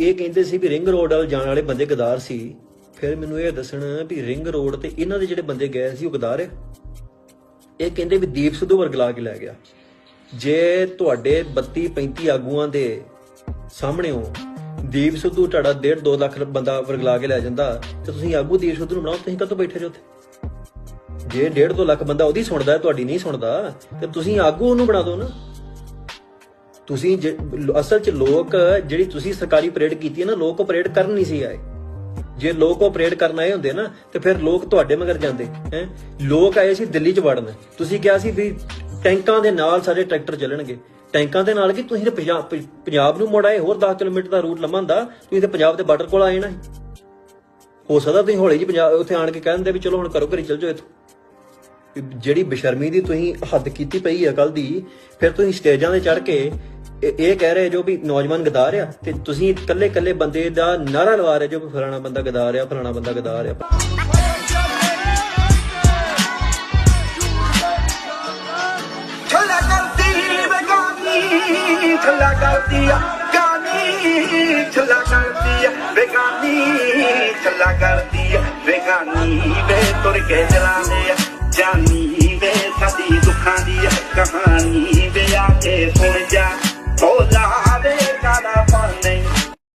ਇਹ ਕਹਿੰਦੇ ਸੀ ਵੀ ring road ਵੱਲ ਜਾਣ ਵਾਲੇ ਬੰਦੇ ਗਦਾਰ ਸੀ। ਫਿਰ ਮੈਨੂੰ ਇਹ ਦੱਸਣ ਵੀ ਰਿੰਗ ਰੋਡ ਤੇ ਇਹਨਾਂ ਦੇ ਜਿਹੜੇ ਬੰਦੇ ਗਏ ਸੀ, ਉਹ ਗਦਾਰ ਹੈ ਇਹ ਕਹਿੰਦੇ ਵੀ ਦੀਪ ਸਿੱਧੂ ਵਰਗਲਾ ਕੇ ਲੈ ਗਿਆ। ਜੇ ਤੁਹਾਡੇ 32 35 ਆਗੂਆਂ ਦੇ ਸਾਹਮਣੇ ਹੋ ਦੀਪ ਸਿੱਧੂ ਤੁਹਾਡਾ 1.5 2 ਲੱਖ ਬੰਦਾ ਵਰਗਲਾ ਕੇ ਲੈ ਜਾਂਦਾ, ਤੇ ਤੁਸੀਂ ਆਗੂ ਦੀਪ ਸਿੱਧੂ ਨੂੰ ਬਣਾਓ, ਤੁਸੀਂ ਕਦੋਂ ਬੈਠੇ ਜੋ ਉੱਥੇ? ਜੇ 1.5 2 ਲੱਖ ਬੰਦਾ ਉਹਦੀ ਸੁਣਦਾ ਤੁਹਾਡੀ ਨਹੀਂ ਸੁਣਦਾ, ਤੇ ਤੁਸੀਂ ਆਗੂ ਉਹਨੂੰ ਬਣਾ ਦਿਓ ਨਾ। ਤੁਸੀਂ ਜੇ- ਅਸਲ 'ਚ ਲੋਕ, ਜਿਹੜੀ ਤੁਸੀਂ ਸਰਕਾਰੀ ਪਰੇਡ ਕੀਤੀ ਹੈ ਨਾ, ਲੋਕ ਪਰੇਡ ਕਰਨ ਨਹੀਂ ਸੀ ਆਏ। ਜੇ ਲੋਕ ਆਪਰੇਟ ਕਰਨ ਆਏ ਹੁੰਦੇ ਨਾ, ਤੇ ਫਿਰ ਲੋਕ ਤੁਹਾਡੇ ਮਗਰ ਜਾਂਦੇ, ਹੈ? ਲੋਕ ਆਏ ਸੀ ਦਿੱਲੀ 'ਚ ਵੜਨ। ਤੁਸੀਂ ਕਿਹਾ ਸੀ ਵੀ ਟੈਂਕਾਂ ਦੇ ਨਾਲ ਸਾਰੇ ਟਰੈਕਟਰ ਚੱਲਣਗੇ। ਟੈਂਕਾਂ ਦੇ ਨਾਲ ਕੀ ਤੁਸੀਂ ਪੰਜਾਬ ਨੂੰ ਮੋੜ ਹੋਰ 10 ਕਿਲੋਮੀਟਰ ਦਾ ਰੂਟ ਲੰਮਾ ਹੁੰਦਾ ਤੁਸੀਂ ਤੇ ਪੰਜਾਬ ਦੇ ਬਾਰਡਰ ਕੋਲ ਆਏ ਨਾ। ਹੋ ਸਕਦਾ ਤੁਸੀਂ ਹੌਲੀ ਜੀ ਪੰਜਾਬ ਉੱਥੇ ਆਣ ਕੇ ਕਹਿੰਦੇ ਵੀ ਚਲੋ ਹੁਣ ਕਰੋ ਘਰੇ ਚੱਲ ਜਾਓ ਇੱਥੋਂ। ਜਿਹੜੀ ਬੇਸ਼ਰਮੀ ਦੀ ਤੁਸੀਂ ਹੱਦ ਕੀਤੀ ਪਈ ਹੈ ਕੱਲ ਦੀ, ਫਿਰ ਤੁਸੀਂ ਸਟੇਜਾਂ ਤੇ ਚੜ ਕੇ ਇਹ ਕਹਿ ਰਹੇ ਜੋ ਵੀ ਨੌਜਵਾਨ ਗਦਾਰ ਆ ਤੇ ਤੁਸੀਂ ਇਕੱਲੇ ਇਕੱਲੇ ਬੰਦੇ ਦਾ ਨਾਰਾ ਲਵਾ ਰਹੇ ਜੋ ਵੀ ਫਲਾਣਾ ਬੰਦਾ ਗਦਾਰ ਆ ਫਲਾਣਾ ਬੰਦਾ ਗਦਾਰ ਆ ਛੱਲਾ ਕਰਦੀ ਬੇਗਾਨੀ ਛੱਲਾ ਕਰਦੀ ਆ ਗਾਨੀ ਛੱਲਾ ਕਰਦੀ ਆ ਬੇਗਾਨੀ ਛੱਲਾ ਕਰਦੀ ਆ ਬੇਗਾਨੀ ਵੇ ਤੁਰ ਕੇ ਚਲਾਉਂਦੇ ਆ, ਜਾਨੀ ਵੇ ਸਾਡੀ ਦੁੱਖਾਂ ਦੀ ਕਹਾਣੀ ਵੇ ਆ ਕੇ ਸੁਣ ਜਾ।